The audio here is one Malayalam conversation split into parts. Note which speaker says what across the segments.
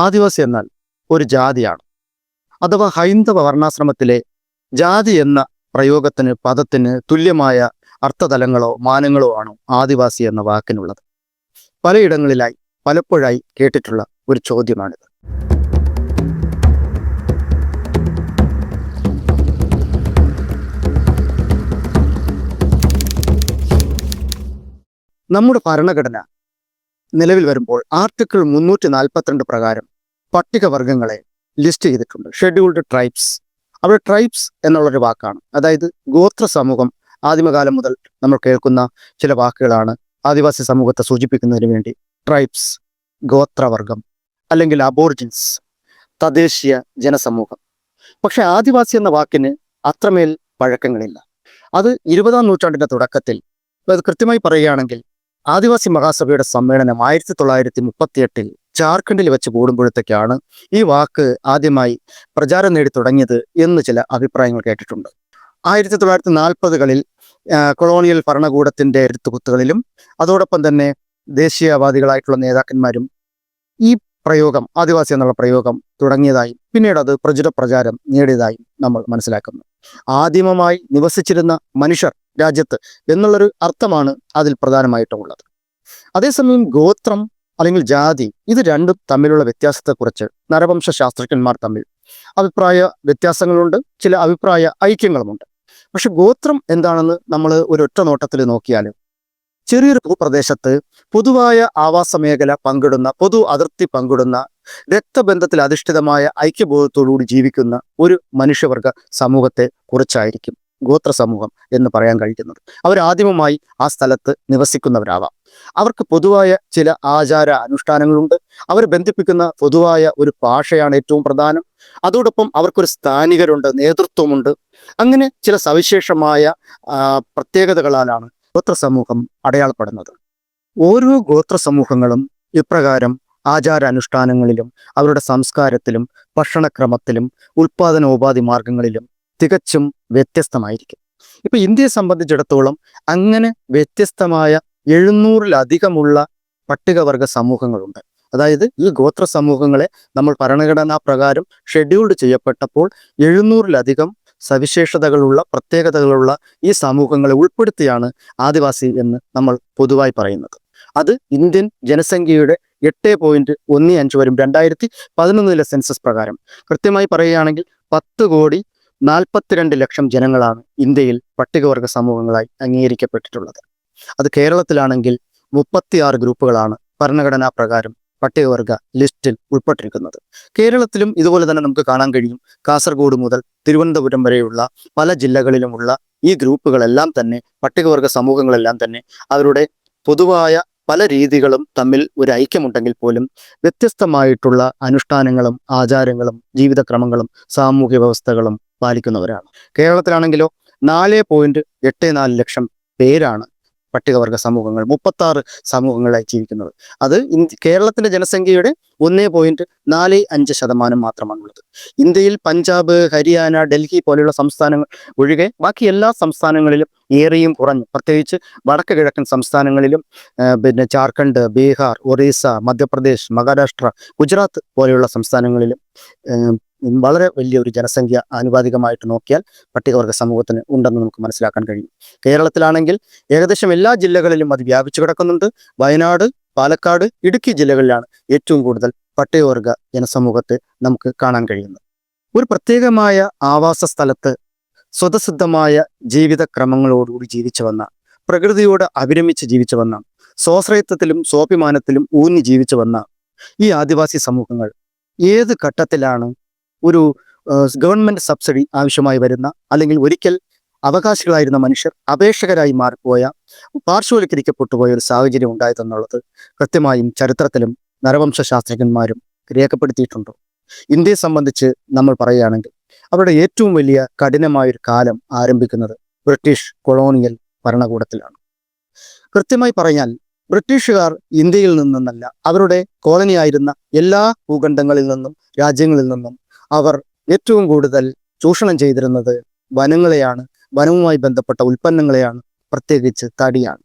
Speaker 1: ആദിവാസി എന്നാൽ ഒരു ജാതിയാണ്. അഥവാ ഹൈന്ദവ വർണാശ്രമത്തിലെ ജാതി എന്ന പ്രയോഗത്തിന് പദത്തിന് തുല്യമായ അർത്ഥതലങ്ങളോ മാനങ്ങളോ ആണ് ആദിവാസി എന്ന വാക്കിനുള്ളത്. പലയിടങ്ങളിലായി പലപ്പോഴായി കേട്ടിട്ടുള്ള ഒരു ചോദ്യമാണിത്. നമ്മുടെ ഭരണഘടന നിലവിൽ വരുമ്പോൾ ആർട്ടിക്കിൾ മുന്നൂറ്റി നാൽപ്പത്തിരണ്ട് പ്രകാരം പട്ടികവർഗങ്ങളെ ലിസ്റ്റ് ചെയ്തിട്ടുണ്ട്. ഷെഡ്യൂൾഡ് ട്രൈബ്സ് അവിടെ ട്രൈബ്സ് എന്നുള്ളൊരു വാക്കാണ്. അതായത് ഗോത്ര സമൂഹം ആദിമകാലം മുതൽ നമ്മൾ കേൾക്കുന്ന ചില വാക്കുകളാണ് ആദിവാസി സമൂഹത്തെ സൂചിപ്പിക്കുന്നതിന് വേണ്ടി ട്രൈബ്സ് ഗോത്രവർഗം അല്ലെങ്കിൽ അബോർജിൻസ് തദ്ദേശീയ ജനസമൂഹം. പക്ഷെ ആദിവാസി എന്ന വാക്കിന് അത്രമേൽ പഴക്കങ്ങളില്ല. അത് ഇരുപതാം നൂറ്റാണ്ടിന്റെ തുടക്കത്തിൽ അത് കൃത്യമായി പറയുകയാണെങ്കിൽ ആദിവാസി മഹാസഭയുടെ സമ്മേളനം ആയിരത്തി തൊള്ളായിരത്തി മുപ്പത്തിയെട്ടിൽ ജാർഖണ്ഡിൽ വെച്ച് കൂടുമ്പോഴത്തേക്കാണ് ഈ വാക്ക് ആദ്യമായി പ്രചാരം നേടി തുടങ്ങിയത് എന്ന് ചില അഭിപ്രായങ്ങൾ കേട്ടിട്ടുണ്ട്. ആയിരത്തി തൊള്ളായിരത്തി നാൽപ്പതുകളിൽ കൊളോണിയൽ ഭരണകൂടത്തിന്റെ എഴുത്തുകുത്തുകളിലും അതോടൊപ്പം തന്നെ ദേശീയവാദികളായിട്ടുള്ള നേതാക്കന്മാരും ഈ പ്രയോഗം ആദിവാസി എന്നുള്ള പ്രയോഗം തുടങ്ങിയതായും പിന്നീട് അത് പ്രചുര പ്രചാരം നേടിയതായും നമ്മൾ മനസ്സിലാക്കുന്നു. ആദിമമായി നിവസിച്ചിരുന്ന മനുഷ്യർ രാജ്യത്ത് എന്നുള്ളൊരു അർത്ഥമാണ് അതിൽ പ്രധാനമായിട്ടുള്ളത്. അതേസമയം ഗോത്രം അല്ലെങ്കിൽ ജാതി ഇത് രണ്ടും തമ്മിലുള്ള വ്യത്യാസത്തെക്കുറിച്ച് നരവംശ ശാസ്ത്രജ്ഞന്മാർ തമ്മിൽ അഭിപ്രായ വ്യത്യാസങ്ങളുണ്ട് ചില അഭിപ്രായ ഐക്യങ്ങളുമുണ്ട്. പക്ഷെ ഗോത്രം എന്താണെന്ന് നമ്മൾ ഒരു ഒറ്റ നോട്ടത്തിൽ നോക്കിയാൽ ചെറിയൊരു ഭൂപ്രദേശത്ത് പൊതുവായ ആവാസ മേഖല പങ്കിടുന്ന പൊതു അതിർത്തി പങ്കിടുന്ന രക്തബന്ധത്തിൽ അധിഷ്ഠിതമായ ഐക്യബോധത്തോടുകൂടി ജീവിക്കുന്ന ഒരു മനുഷ്യവർഗ സമൂഹത്തെ കുറിച്ചായിരിക്കും ഗോത്ര സമൂഹം എന്ന് പറയാൻ കഴിയുന്നത്. അവർ ആദിമമായി ആ സ്ഥലത്ത് നിവസിക്കുന്നവരാവാം. അവർക്ക് പൊതുവായ ചില ആചാര അനുഷ്ഠാനങ്ങളുണ്ട്. അവർ ബന്ധിപ്പിക്കുന്ന പൊതുവായ ഒരു ഭാഷയാണ് ഏറ്റവും പ്രധാനം. അതോടൊപ്പം അവർക്കൊരു സ്ഥാനികരുണ്ട് നേതൃത്വമുണ്ട്. അങ്ങനെ ചില സവിശേഷമായ പ്രത്യേകതകളാലാണ് ഗോത്ര സമൂഹം അടയാളപ്പെടുന്നത്. ഓരോ ഗോത്ര സമൂഹങ്ങളും ഇപ്രകാരം ആചാരാനുഷ്ഠാനങ്ങളിലും അവരുടെ സംസ്കാരത്തിലും ഭക്ഷണക്രമത്തിലും ഉൽപാദനോപാധി മാർഗങ്ങളിലും തികച്ചും വ്യത്യസ്തമായിരിക്കും. ഇപ്പൊ ഇന്ത്യയെ സംബന്ധിച്ചിടത്തോളം അങ്ങനെ വ്യത്യസ്തമായ എഴുന്നൂറിലധികമുള്ള പട്ടികവർഗ സമൂഹങ്ങളുണ്ട്. അതായത് ഈ ഗോത്ര സമൂഹങ്ങളെ നമ്മൾ ഭരണഘടനാ പ്രകാരം ഷെഡ്യൂൾഡ് ചെയ്യപ്പെട്ടപ്പോൾ എഴുന്നൂറിലധികം സവിശേഷതകളുള്ള പ്രത്യേകതകളുള്ള ഈ സമൂഹങ്ങളെ ഉൾപ്പെടുത്തിയാണ് ആദിവാസി എന്ന് നമ്മൾ പൊതുവായി പറയുന്നത്. അത് ഇന്ത്യൻ ജനസംഖ്യയുടെ എട്ട് പോയിന്റ് ഒന്ന് അഞ്ച് വരും രണ്ടായിരത്തി പതിനൊന്നിലെ സെൻസസ് പ്രകാരം. കൃത്യമായി പറയുകയാണെങ്കിൽ പത്ത് കോടി നാൽപ്പത്തിരണ്ട് ലക്ഷം ജനങ്ങളാണ് ഇന്ത്യയിൽ പട്ടികവർഗ സമൂഹങ്ങളായി അംഗീകരിക്കപ്പെട്ടിട്ടുള്ളത്. അത് കേരളത്തിലാണെങ്കിൽ മുപ്പത്തിയാറ് ഗ്രൂപ്പുകളാണ് ഭരണഘടനാ പ്രകാരം പട്ടികവർഗ ലിസ്റ്റിൽ ഉൾപ്പെട്ടിരിക്കുന്നത്. കേരളത്തിലും ഇതുപോലെ തന്നെ നമുക്ക് കാണാൻ കഴിയും. കാസർഗോഡ് മുതൽ തിരുവനന്തപുരം വരെയുള്ള പല ജില്ലകളിലുമുള്ള ഈ ഗ്രൂപ്പുകളെല്ലാം തന്നെ പട്ടികവർഗ സമൂഹങ്ങളെല്ലാം തന്നെ അവരുടെ പൊതുവായ പല രീതികളും തമ്മിൽ ഒരു ഐക്യമുണ്ടെങ്കിൽ പോലും വ്യത്യസ്തമായിട്ടുള്ള അനുഷ്ഠാനങ്ങളും ആചാരങ്ങളും ജീവിതക്രമങ്ങളും സാമൂഹ്യ വ്യവസ്ഥകളും പാലിക്കുന്നവരാണ്. കേരളത്തിലാണെങ്കിലോ നാല് പോയിന്റ് എട്ട് നാല് ലക്ഷം പേരാണ് പട്ടികവർഗ സമൂഹങ്ങൾ മുപ്പത്തി ആറ് സമൂഹങ്ങളായി ജീവിക്കുന്നത്. അത് കേരളത്തിന്റെ ജനസംഖ്യയുടെ ഒന്നേ പോയിന്റ് നാല് അഞ്ച് ശതമാനം മാത്രമാണുള്ളത്. ഇന്ത്യയിൽ പഞ്ചാബ് ഹരിയാന ഡൽഹി പോലെയുള്ള സംസ്ഥാനങ്ങൾ ഒഴികെ ബാക്കി എല്ലാ സംസ്ഥാനങ്ങളിലും ഏറെയും കുറഞ്ഞു. പ്രത്യേകിച്ച് വടക്ക് കിഴക്കൻ സംസ്ഥാനങ്ങളിലും പിന്നെ ജാർഖണ്ഡ് ബീഹാർ ഒറീസ മധ്യപ്രദേശ് മഹാരാഷ്ട്ര ഗുജറാത്ത് പോലെയുള്ള സംസ്ഥാനങ്ങളിലും വളരെ വലിയൊരു ജനസംഖ്യ ആനുപാതികമായിട്ട് നോക്കിയാൽ പട്ടികവർഗ സമൂഹത്തിന് ഉണ്ടെന്ന് നമുക്ക് മനസ്സിലാക്കാൻ കഴിയും. കേരളത്തിലാണെങ്കിൽ ഏകദേശം എല്ലാ ജില്ലകളിലും അത് വ്യാപിച്ചു കിടക്കുന്നുണ്ട്. വയനാട് പാലക്കാട് ഇടുക്കി ജില്ലകളിലാണ് ഏറ്റവും കൂടുതൽ പട്ടികവർഗ ജനസമൂഹത്തെ നമുക്ക് കാണാൻ കഴിയുന്നത്. ഒരു പ്രത്യേകമായ ആവാസ സ്ഥലത്ത് സ്വതസിദ്ധമായ ജീവിതക്രമങ്ങളോടുകൂടി ജീവിച്ചു വന്ന പ്രകൃതിയോട് അവിരമിച്ച് ജീവിച്ചു വന്ന സ്വാശ്രയത്വത്തിലും സ്വാഭിമാനത്തിലും ഊന്നി ജീവിച്ചു വന്ന ഈ ആദിവാസി സമൂഹങ്ങൾ ഏത് ഘട്ടത്തിലാണ് ഒരു ഗവൺമെന്റ് സബ്സിഡി ആവശ്യമായി വരുന്ന അല്ലെങ്കിൽ ഒരിക്കൽ അവകാശികളായിരുന്ന മനുഷ്യർ അപേക്ഷകരായി മാറിപ്പോയ പാർശ്വവൽക്കരിക്കപ്പെട്ടു പോയ ഒരു സാഹചര്യം ഉണ്ടായതെന്നുള്ളത് കൃത്യമായും ചരിത്രത്തിലും നരവംശ ശാസ്ത്രജ്ഞന്മാരും രേഖപ്പെടുത്തിയിട്ടുണ്ട്. ഇന്ത്യയെ സംബന്ധിച്ച് നമ്മൾ പറയുകയാണെങ്കിൽ അവരുടെ ഏറ്റവും വലിയ കഠിനമായൊരു കാലം ആരംഭിക്കുന്നത് ബ്രിട്ടീഷ് കൊളോണിയൽ ഭരണകൂടത്തിലാണ്. കൃത്യമായി പറഞ്ഞാൽ ബ്രിട്ടീഷുകാർ ഇന്ത്യയിൽ നിന്നല്ല അവരുടെ കോളനിയായിരുന്ന എല്ലാ ഭൂഖണ്ഡങ്ങളിൽ നിന്നും രാജ്യങ്ങളിൽ നിന്നും അവർ ഏറ്റവും കൂടുതൽ ചൂഷണം ചെയ്തിരുന്നത് വനങ്ങളെയാണ്. വനവുമായി ബന്ധപ്പെട്ട ഉൽപ്പന്നങ്ങളെയാണ്. പ്രത്യേകിച്ച് തടിയാണ്.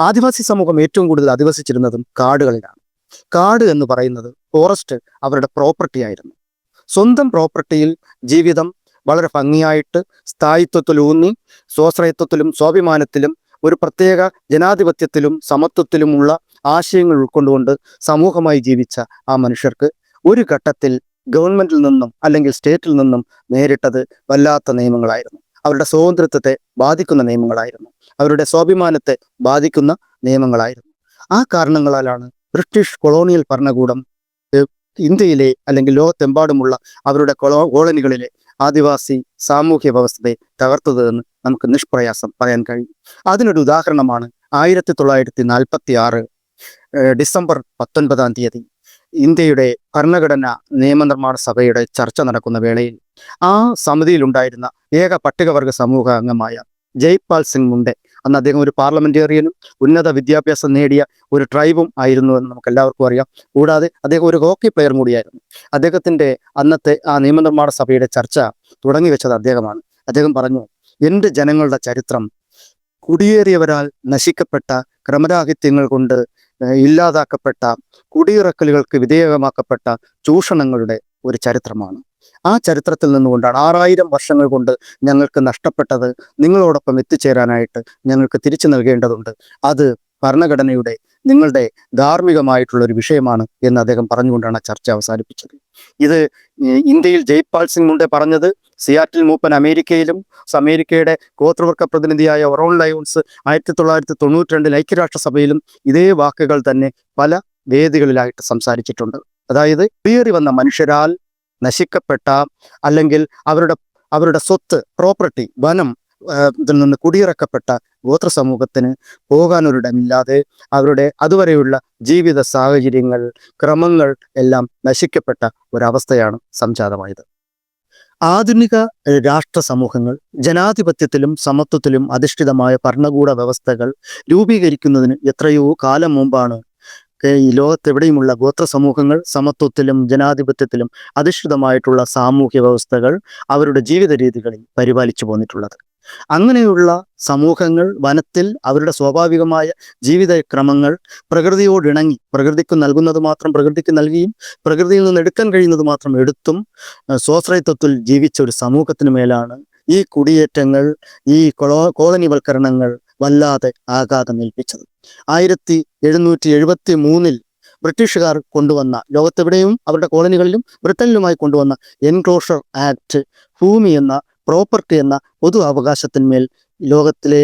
Speaker 1: ആദിവാസി സമൂഹം ഏറ്റവും കൂടുതൽ അധിവസിച്ചിരുന്നതും കാടുകളിലാണ്. കാട് എന്ന് പറയുന്നത് ഫോറസ്റ്റ് അവരുടെ പ്രോപ്പർട്ടി ആയിരുന്നു. സ്വന്തം പ്രോപ്പർട്ടിയിൽ ജീവിതം വളരെ ഭംഗിയായിട്ട് സ്ഥായിത്വത്തിലൂന്നി സ്വാശ്രയത്വത്തിലും സ്വാഭിമാനത്തിലും ഒരു പ്രത്യേക ജനാധിപത്യത്തിലും സമത്വത്തിലുമുള്ള ആശയങ്ങൾ ഉൾക്കൊണ്ടുകൊണ്ട് സമൂഹമായി ജീവിച്ച ആ മനുഷ്യർക്ക് ഒരു ഘട്ടത്തിൽ ഗവൺമെന്റിൽ നിന്നും അല്ലെങ്കിൽ സ്റ്റേറ്റിൽ നിന്നും നേരിട്ടത് വല്ലാത്ത നിയമങ്ങളായിരുന്നു. അവരുടെ സ്വാതന്ത്ര്യത്തെ ബാധിക്കുന്ന നിയമങ്ങളായിരുന്നു. അവരുടെ സ്വാഭിമാനത്തെ ബാധിക്കുന്ന നിയമങ്ങളായിരുന്നു. ആ കാരണങ്ങളാലാണ് ബ്രിട്ടീഷ് കൊളോണിയൽ ഭരണകൂടം ഇന്ത്യയിലെ അല്ലെങ്കിൽ ലോകത്തെമ്പാടുമുള്ള അവരുടെ കൊളോ കോളനികളിലെ ആദിവാസി സാമൂഹ്യ വ്യവസ്ഥയെ തകർത്തതെന്ന് നമുക്ക് നിഷ്പ്രയാസം പറയാൻ കഴിയും. അതിനൊരു ഉദാഹരണമാണ് ആയിരത്തി തൊള്ളായിരത്തി നാൽപ്പത്തി ആറ് ഡിസംബർ പത്തൊൻപതാം തീയതി. ഇന്ത്യയുടെ ഭരണഘടന നിയമനിർമ്മാണ സഭയുടെ ചർച്ച നടക്കുന്ന വേളയിൽ ആ സമിതിയിലുണ്ടായിരുന്ന ഏക പട്ടികവർഗ സമൂഹ അംഗമായ ജയ്പാൽ സിംഗ് മുണ്ടെ അന്ന് അദ്ദേഹം ഒരു പാർലമെന്റേറിയനും ഉന്നത വിദ്യാഭ്യാസം നേടിയ ഒരു ട്രൈബും ആയിരുന്നു എന്ന് നമുക്ക് എല്ലാവർക്കും അറിയാം. കൂടാതെ അദ്ദേഹം ഒരു ഹോക്കി പ്ലെയറും കൂടിയായിരുന്നു. അദ്ദേഹത്തിന്റെ അന്നത്തെ ആ നിയമനിർമ്മാണ സഭയുടെ ചർച്ച തുടങ്ങി വെച്ചത് അദ്ദേഹമാണ്. അദ്ദേഹം പറഞ്ഞു എന്റെ ജനങ്ങളുടെ ചരിത്രം കുടിയേറിയവരാൽ നശിക്കപ്പെട്ട ക്രമരാഹിത്യങ്ങൾ കൊണ്ട് ഇല്ലാതാക്കപ്പെട്ട കുടിയിറക്കലുകൾക്ക് വിധേയമാക്കപ്പെട്ട ചൂഷണങ്ങളുടെ ഒരു ചരിത്രമാണ്. ആ ചരിത്രത്തിൽ നിന്നുകൊണ്ടാണ് ആറായിരം വർഷങ്ങൾ കൊണ്ട് ഞങ്ങൾക്ക് നഷ്ടപ്പെട്ടത് നിങ്ങളോടൊപ്പം എത്തിച്ചേരാനായിട്ട് ഞങ്ങൾക്ക് തിരിച്ചു നൽകേണ്ടതുണ്ട്. അത് ഭരണഘടനയുടെ നിങ്ങളുടെ ധാർമ്മികമായിട്ടുള്ള ഒരു വിഷയമാണ് എന്ന് അദ്ദേഹം പറഞ്ഞുകൊണ്ടാണ് ചർച്ച അവസാനിപ്പിച്ചത്. ഇത് ഇന്ത്യയിൽ ജയ്പാൽ സിംഗ് മുണ്ടെ പറഞ്ഞത് സിയാറ്റിൽ മൂപ്പൻ അമേരിക്കയിലും അമേരിക്കയുടെ ഗോത്രവർഗ പ്രതിനിധിയായ ഒറോൺ ലയോൺസ് ആയിരത്തി തൊള്ളായിരത്തി തൊണ്ണൂറ്റി രണ്ടിൽ ഐക്യരാഷ്ട്രസഭയിലും ഇതേ വാക്കുകൾ തന്നെ പല വേദികളിലായിട്ട് സംസാരിച്ചിട്ടുണ്ട്. അതായത് കുടിയേറി വന്ന മനുഷ്യരാൽ നശിക്കപ്പെട്ട അല്ലെങ്കിൽ അവരുടെ അവരുടെ സ്വത്ത് പ്രോപ്പർട്ടി വനം ഇതിൽ നിന്ന് കുടിയിറക്കപ്പെട്ട ഗോത്ര സമൂഹത്തിന് പോകാനൊരിടമില്ലാതെ അവരുടെ അതുവരെയുള്ള ജീവിത സാഹചര്യങ്ങൾ ക്രമങ്ങൾ എല്ലാം നശിക്കപ്പെട്ട ഒരവസ്ഥയാണ് സംജാതമായത്. ആധുനിക രാഷ്ട്ര സമൂഹങ്ങൾ ജനാധിപത്യത്തിലും സമത്വത്തിലും അധിഷ്ഠിതമായ ഭരണകൂട വ്യവസ്ഥകൾ രൂപീകരിക്കുന്നതിന് എത്രയോ കാലം മുമ്പാണ് ഈ ലോകത്തെവിടെയുമുള്ള ഗോത്ര സമൂഹങ്ങൾ സമത്വത്തിലും ജനാധിപത്യത്തിലും അധിഷ്ഠിതമായിട്ടുള്ള സാമൂഹ്യ വ്യവസ്ഥകൾ അവരുടെ ജീവിത രീതികളിൽ പരിപാലിച്ചു പോന്നിട്ടുള്ളത്. അങ്ങനെയുള്ള സമൂഹങ്ങൾ വനത്തിൽ അവരുടെ സ്വാഭാവികമായ ജീവിതക്രമങ്ങൾ പ്രകൃതിയോടിണങ്ങി പ്രകൃതിക്ക് നൽകുന്നത് മാത്രം പ്രകൃതിക്ക് നൽകിയും പ്രകൃതിയിൽ നിന്ന് എടുക്കാൻ കഴിയുന്നത് മാത്രം എടുത്തും സ്വാശ്രയത്വത്തിൽ ജീവിച്ച ഒരു സമൂഹത്തിന് മേലാണ് ഈ കുടിയേറ്റങ്ങൾ ഈ കൊളോ കോളനിവൽക്കരണങ്ങൾ വല്ലാതെ ആഘാതം ഏൽപ്പിച്ചത്. ആയിരത്തി എഴുന്നൂറ്റി എഴുപത്തി മൂന്നിൽ ബ്രിട്ടീഷുകാർ കൊണ്ടുവന്ന ലോകത്തെവിടെയും അവരുടെ കോളനികളിലും ബ്രിട്ടനിലുമായി കൊണ്ടുവന്ന എൻക്ലോഷർ ആക്ട് ഭൂമി എന്ന പ്രോപ്പർട്ടി എന്ന പൊതു അവകാശത്തിന്മേൽ ലോകത്തിലെ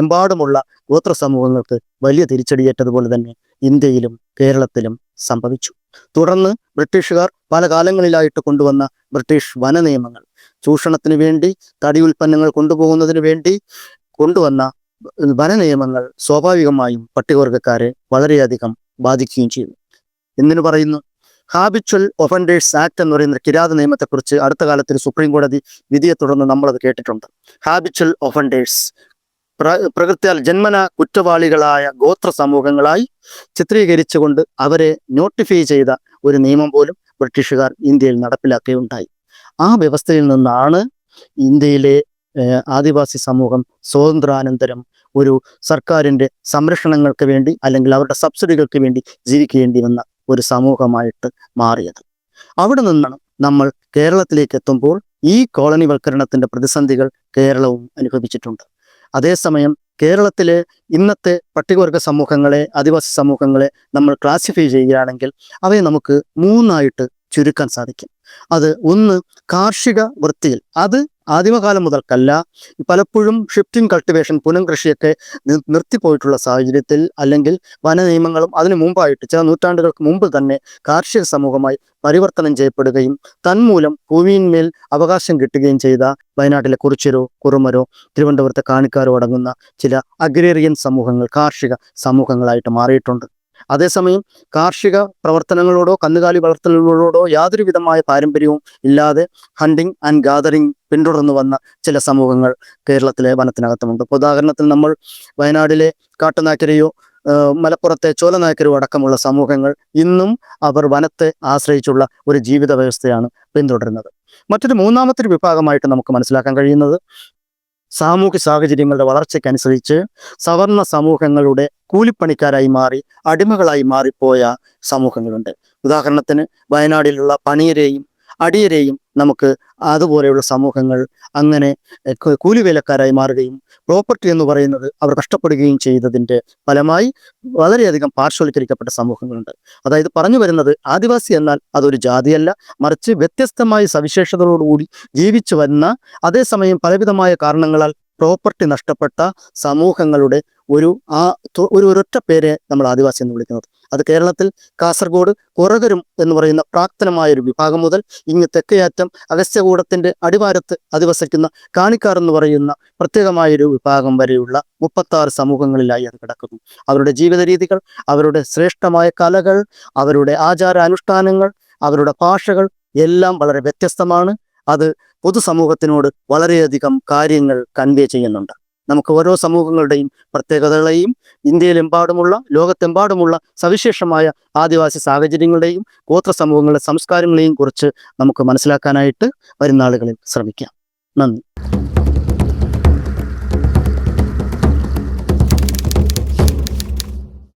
Speaker 1: എമ്പാടുമുള്ള ഗോത്ര സമൂഹങ്ങൾക്ക് വലിയ തിരിച്ചടിയേറ്റതുപോലെ തന്നെ ഇന്ത്യയിലും കേരളത്തിലും സംഭവിച്ചു. തുടർന്ന് ബ്രിട്ടീഷുകാർ പല കാലങ്ങളിലായിട്ട് കൊണ്ടുവന്ന ബ്രിട്ടീഷ് വന നിയമങ്ങൾ ചൂഷണത്തിന് വേണ്ടി തടി ഉൽപ്പന്നങ്ങൾ കൊണ്ടുപോകുന്നതിന് വേണ്ടി കൊണ്ടുവന്ന വന നിയമങ്ങൾ സ്വാഭാവികമായും പട്ടികവർഗക്കാരെ വളരെയധികം ബാധിക്കുകയും ചെയ്തു. എന്തിനു പറയുന്നു? ഹാബിച്വൽ ഒഫൻഡേഴ്സ് ആക്ട് എന്ന് പറയുന്ന കിരാത നിയമത്തെക്കുറിച്ച് അടുത്ത കാലത്ത് സുപ്രീം കോടതി വിധിയെ തുടർന്ന് നമ്മളത് കേട്ടിട്ടുണ്ട്. ഹാബിച്വൽ ഒഫൻഡേഴ്സ് പ്രകൃത്യാൽ ജന്മന കുറ്റവാളികളായ ഗോത്ര സമൂഹങ്ങളായി ചിത്രീകരിച്ചുകൊണ്ട് അവരെ നോട്ടിഫൈ ചെയ്ത ഒരു നിയമം പോലും ബ്രിട്ടീഷുകാർ ഇന്ത്യയിൽ നടപ്പിലാക്കുകയുണ്ടായി. ആ വ്യവസ്ഥയിൽ നിന്നാണ് ഇന്ത്യയിലെ ആദിവാസി സമൂഹം സ്വാതന്ത്ര്യാനന്തരം ഒരു സർക്കാരിന്റെ സംരക്ഷണങ്ങൾക്ക് വേണ്ടി അല്ലെങ്കിൽ അവരുടെ സബ്സിഡികൾക്ക് വേണ്ടി ജീവിക്കേണ്ടി വന്ന ഒരു സമൂഹമായിട്ട് മാറിയത്. അവിടെ നിന്നാണ് നമ്മൾ കേരളത്തിലേക്ക് എത്തുമ്പോൾ ഈ കോളനിവൽക്കരണത്തിന്റെ പ്രതിസന്ധികൾ കേരളവും അനുഭവിച്ചിട്ടുണ്ട്. അതേസമയം കേരളത്തിലെ ഇന്നത്തെ പട്ടികവർഗ സമൂഹങ്ങളെ ആദിവാസി സമൂഹങ്ങളെ നമ്മൾ ക്ലാസിഫൈ ചെയ്യുകയാണെങ്കിൽ അവയെ നമുക്ക് മൂന്നായിട്ട് ചുരുക്കാൻ സാധിക്കും. അത് ഒന്ന് കാർഷിക വൃത്തിയിൽ അത് ആദിമകാലം മുതൽക്കല്ല പലപ്പോഴും ഷിഫ്റ്റിംഗ് കൾട്ടിവേഷൻ പുനംകൃഷിയൊക്കെ നിർത്തിപ്പോയിട്ടുള്ള സാഹചര്യത്തിൽ അല്ലെങ്കിൽ വന നിയമങ്ങളും അതിനു മുമ്പായിട്ട് ചില നൂറ്റാണ്ടുകൾക്ക് മുമ്പ് തന്നെ കാർഷിക സമൂഹമായി പരിവർത്തനം ചെയ്യപ്പെടുകയും തന്മൂലം ഭൂമിയിന്മേൽ അവകാശം കിട്ടുകയും ചെയ്ത വയനാട്ടിലെ കുറിച്യരോ കുറുമരോ തിരുവനന്തപുരത്തെ കാണിക്കാരോ അടങ്ങുന്ന ചില അഗ്രേറിയൻ സമൂഹങ്ങൾ കാർഷിക സമൂഹങ്ങളായിട്ട് മാറിയിട്ടുണ്ട്. അതേസമയം കാർഷിക പ്രവർത്തനങ്ങളോടോ കന്നുകാലി വളർത്തലുകളോടോ യാതൊരു വിധമായ പാരമ്പര്യവും ഇല്ലാതെ ഹണ്ടിങ് ആൻഡ് ഗാദറിങ് പിന്തുടർന്നു വന്ന ചില സമൂഹങ്ങൾ കേരളത്തിലെ വനത്തിനകത്തുമുണ്ട്. ഉദാഹരണത്തിൽ നമ്മൾ വയനാടിലെ കാട്ടുനായ്ക്കരെയോ ഏഹ് മലപ്പുറത്തെ ചോലനായ്ക്കരോ അടക്കമുള്ള സമൂഹങ്ങൾ ഇന്നും അവർ വനത്തെ ആശ്രയിച്ചുള്ള ഒരു ജീവിത വ്യവസ്ഥയാണ് പിന്തുടരുന്നത്. മറ്റൊരു മൂന്നാമത്തെ വിഭാഗമായിട്ട് നമുക്ക് മനസ്സിലാക്കാൻ കഴിയുന്നത് സാമൂഹ്യ സാഹചര്യങ്ങളുടെ വളർച്ചയ്ക്കനുസരിച്ച് സവർണ സമൂഹങ്ങളുടെ കൂലിപ്പണിക്കാരായി മാറി അടിമകളായി മാറിപ്പോയ സമൂഹങ്ങളുണ്ട്. ഉദാഹരണത്തിന് വയനാടിലുള്ള പണിയരെയും അടിയരെയും നമുക്ക് അതുപോലെയുള്ള സമൂഹങ്ങൾ അങ്ങനെ കൂലിവേലക്കാരായി മാറുകയും പ്രോപ്പർട്ടി എന്ന് പറയുന്നത് അവർ കഷ്ടപ്പെടുകയും ചെയ്തതിന്റെ ഫലമായി വളരെയധികം പാർശ്വവൽക്കരിക്കപ്പെട്ട സമൂഹങ്ങളുണ്ട്. അതായത് പറഞ്ഞു വരുന്നത് ആദിവാസി എന്നാൽ അതൊരു ജാതിയല്ല. മറിച്ച് വ്യത്യസ്തമായ സവിശേഷതകളോടുകൂടി ജീവിച്ചു വരുന്ന അതേസമയം പലവിധമായ കാരണങ്ങളാൽ പ്രോപ്പർട്ടി നഷ്ടപ്പെട്ട സമൂഹങ്ങളുടെ ഒരു ആ ഒരു ഒരൊറ്റ പേരെ നമ്മൾ ആദിവാസി എന്ന് വിളിക്കുന്നത്. അത് കേരളത്തിൽ കാസർഗോഡ് കുറകരും എന്ന് പറയുന്ന പ്രാക്തനമായ ഒരു വിഭാഗം മുതൽ ഇങ്ങ് തെക്കേയാറ്റം അഗസ്ത്യകൂടത്തിന്റെ അടിവാരത്ത് അധിവസിക്കുന്ന കാണിക്കാർ എന്ന് പറയുന്ന പ്രത്യേകമായൊരു വിഭാഗം വരെയുള്ള മുപ്പത്താറ് സമൂഹങ്ങളിലായി അത് കിടക്കുന്നു. അവരുടെ ജീവിത രീതികൾ അവരുടെ ശ്രേഷ്ഠമായ കലകൾ അവരുടെ ആചാര അനുഷ്ഠാനങ്ങൾ അവരുടെ ഭാഷകൾ എല്ലാം വളരെ വ്യത്യസ്തമാണ്. അത് പൊതുസമൂഹത്തിനോട് വളരെയധികം കാര്യങ്ങൾ കൺവേ ചെയ്യുന്നുണ്ട്. നമുക്ക് ഓരോ സമൂഹങ്ങളുടെയും പ്രത്യേകതകളെയും ഇന്ത്യയിലെമ്പാടുമുള്ള ലോകത്തെമ്പാടുമുള്ള സവിശേഷമായ ആദിവാസി സാഹചര്യങ്ങളുടെയും ഗോത്ര സമൂഹങ്ങളുടെ സംസ്കാരങ്ങളെയും കുറിച്ച് നമുക്ക് മനസ്സിലാക്കാനായിട്ട് വരുന്ന ആളുകളിൽ ശ്രമിക്കാം. നന്ദി.